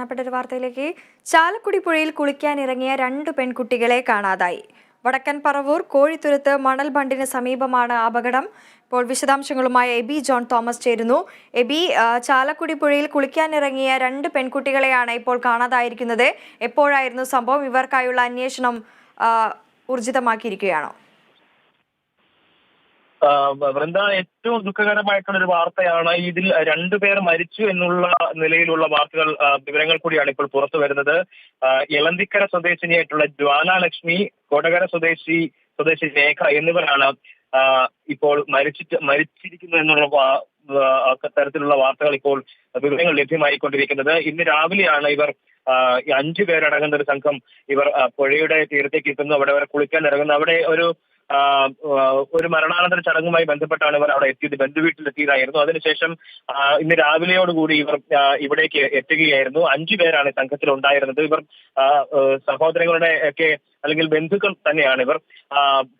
പ്രധാനപ്പെട്ട ഒരു വാർത്തയിലേക്ക്. ചാലക്കുടി പുഴയിൽ കുളിക്കാനിറങ്ങിയ രണ്ട് പെൺകുട്ടികളെ കാണാതായി. വടക്കൻ പറവൂർ കോഴിത്തുരുത്ത് മണൽ ബണ്ടിന് സമീപമാണ് അപകടം. ഇപ്പോൾ വിശദാംശങ്ങളുമായി എബി ജോൺ തോമസ് ചേരുന്നു. എബി ചാലക്കുടി പുഴയിൽ കുളിക്കാനിറങ്ങിയ രണ്ട് പെൺകുട്ടികളെയാണ് ഇപ്പോൾ കാണാതായിരിക്കുന്നത്. എപ്പോഴായിരുന്നു സംഭവം? ഇവർക്കായുള്ള അന്വേഷണം ഊർജിതമാക്കിയിരിക്കുകയാണോ? വൃന്ദ ഏറ്റവും ദുഃഖകരമായിട്ടുള്ള ഒരു വാർത്തയാണ് ഇതിൽ രണ്ടുപേർ മരിച്ചു എന്നുള്ള നിലയിലുള്ള വാർത്തകൾ വിവരങ്ങൾ കൂടിയാണ് ഇപ്പോൾ പുറത്തു വരുന്നത്. ഇളന്തിക്കര സ്വദേശിനിയായിട്ടുള്ള ജ്വാലാലക്ഷ്മി കൊടകര സ്വദേശി സ്വദേശി രേഖ എന്നിവരാണ് ഇപ്പോൾ മരിച്ചിട്ട് മരിച്ചിരിക്കുന്നു എന്നുള്ള തരത്തിലുള്ള വാർത്തകൾ ഇപ്പോൾ വിവരങ്ങൾ ലഭ്യമായിക്കൊണ്ടിരിക്കുന്നത്. ഇന്ന് രാവിലെയാണ് ഇവർ അഞ്ചു പേരടങ്ങുന്ന ഒരു സംഘം ഇവർ പുഴയുടെ തീരത്തേക്ക് എത്തുന്നു. അവിടെ അവരെ കുളിക്കാൻ ഇറങ്ങുന്നു. അവിടെ ഒരു ഒരു മരണാനന്തര ചടങ്ങുമായി ബന്ധപ്പെട്ടാണ് ഇവർ അവിടെ എത്തിയത്. ബന്ധുവീട്ടിലെത്തിയതായിരുന്നു അതിനുശേഷം ഇന്ന് രാവിലെയോടുകൂടി ഇവർ ഇവിടേക്ക് എത്തുകയായിരുന്നു. അഞ്ചു പേരാണ് സംഘത്തിൽ ഉണ്ടായിരുന്നത് ഇവർ സഹോദരങ്ങളുടെ ഒക്കെ അല്ലെങ്കിൽ ബന്ധുക്കൾ തന്നെയാണ് ഇവർ.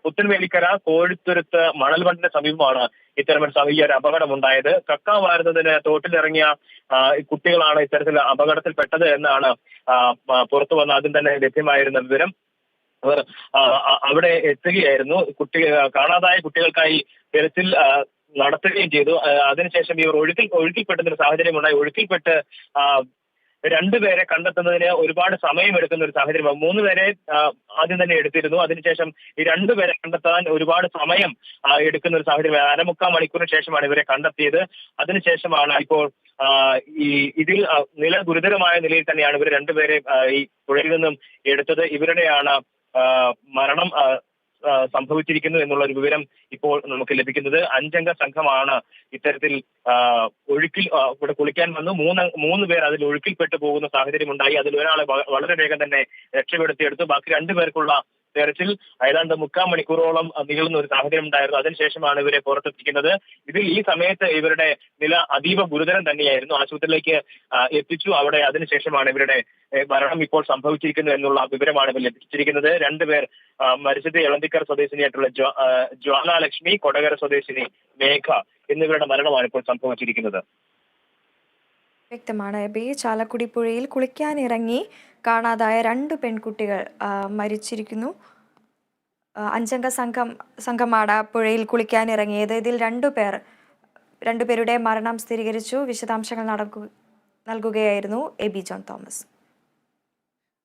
പുത്തൻവേലിക്കര കോഴിത്തുരുത്ത് മണൽവണ്ടിന് സമീപമാണ് ഇത്തരമൊരു സം- ഈ ഒരു അപകടം ഉണ്ടായത് കക്ക വാരുന്നതിന് തോട്ടിലിറങ്ങിയ കുട്ടികളാണ് ഇത്തരത്തിൽ അപകടത്തിൽപ്പെട്ടത് എന്നാണ് പുറത്തു വന്ന ആദ്യം തന്നെ ലഭ്യമായിരുന്ന വിവരം. അവർ അവിടെ എത്തുകയായിരുന്നു. കുട്ടി കാണാതായ കുട്ടികൾക്കായി തെരച്ചിൽ നടത്തുകയും ചെയ്തു. അതിനുശേഷം ഇവർ ഒഴുക്കിൽ ഒഴുക്കിൽപ്പെടുന്ന ഒരു സാഹചര്യം ഉണ്ടായി. ഒഴുക്കിൽപ്പെട്ട് രണ്ടുപേരെ കണ്ടെത്തുന്നതിന് ഒരുപാട് സമയം എടുക്കുന്ന ഒരു സാഹചര്യം. മൂന്ന് പേരെ ആദ്യം തന്നെ എടുത്തിരുന്നു. അതിനുശേഷം ഈ രണ്ടുപേരെ കണ്ടെത്താൻ ഒരുപാട് സമയം എടുക്കുന്ന ഒരു സാഹചര്യം. അരമുക്കാൽ മണിക്കൂറിന് ശേഷമാണ് ഇവരെ കണ്ടെത്തിയത്. അതിനുശേഷമാണ് ഇപ്പോൾ ഈ ഇതിൽ നില ഗുരുതരമായ നിലയിൽ തന്നെയാണ് ഇവർ രണ്ടുപേരെ ഈ പുഴയിൽ നിന്നും എടുത്തത്. ഇവരുടെയാണ് മരണം സംഭവിച്ചിരിക്കുന്നു എന്നുള്ള ഒരു വിവരം ഇപ്പോൾ നമുക്ക് ലഭിക്കുന്നത് അഞ്ചംഗ സംഘമാണ് ഇത്തരത്തിൽ ഒഴുക്കിൽ ഇവിടെ കുളിക്കാൻ വന്നു. മൂന്ന് മൂന്ന് പേർ അതിൽ ഒഴുക്കിൽപ്പെട്ടു പോകുന്ന സാഹചര്യം ഉണ്ടായി. അതിൽ ഒരാളെ വളരെ വേഗം തന്നെ രക്ഷപ്പെടുത്തിയെടുത്തു. ബാക്കി രണ്ടുപേർക്കുള്ള തെരച്ചിൽ ഏതാണ്ട് മുക്കാൽ മണിക്കൂറോളം നീളുന്ന ഒരു സാഹചര്യം ഉണ്ടായിരുന്നു. അതിനുശേഷമാണ് ഇവരെ പുറത്തെത്തിക്കുന്നത്. ഇതിൽ ഈ സമയത്ത് ഇവരുടെ നില അതീവ ഗുരുതരം തന്നെയായിരുന്നു. ആശുപത്രിയിലേക്ക് എത്തിച്ചു. അവിടെ അതിനുശേഷമാണ് ഇവരുടെ മരണം ഇപ്പോൾ സംഭവിച്ചിരിക്കുന്നു എന്നുള്ള വിവരമാണ് ഇവർ ലഭിച്ചിരിക്കുന്നത്. രണ്ടുപേർ മരിച്ചത് എളന്തിക്കർ സ്വദേശിനിയായിട്ടുള്ള ജ്വാ- ആ, ജ്വാലാലക്ഷ്മി കൊടകര സ്വദേശിനി മേഘ എന്നിവരുടെ മരണമാണ് ഇപ്പോൾ സംഭവിച്ചിരിക്കുന്നത്. വ്യക്തമാണ്. എബി ചാലക്കുടി പുഴയിൽ കുളിക്കാനിറങ്ങി കാണാതായ രണ്ട് പെൺകുട്ടികൾ മരിച്ചിരിക്കുന്നു. അഞ്ചംഗ സംഘം സംഘമാണ് പുഴയിൽ കുളിക്കാനിറങ്ങിയത്. ഇതിൽ രണ്ടുപേർ രണ്ടുപേരുടെ മരണം സ്ഥിരീകരിച്ചു. വിശദാംശങ്ങൾ നടക്കു നൽകുകയായിരുന്നു എ ബി ജോൺ തോമസ്.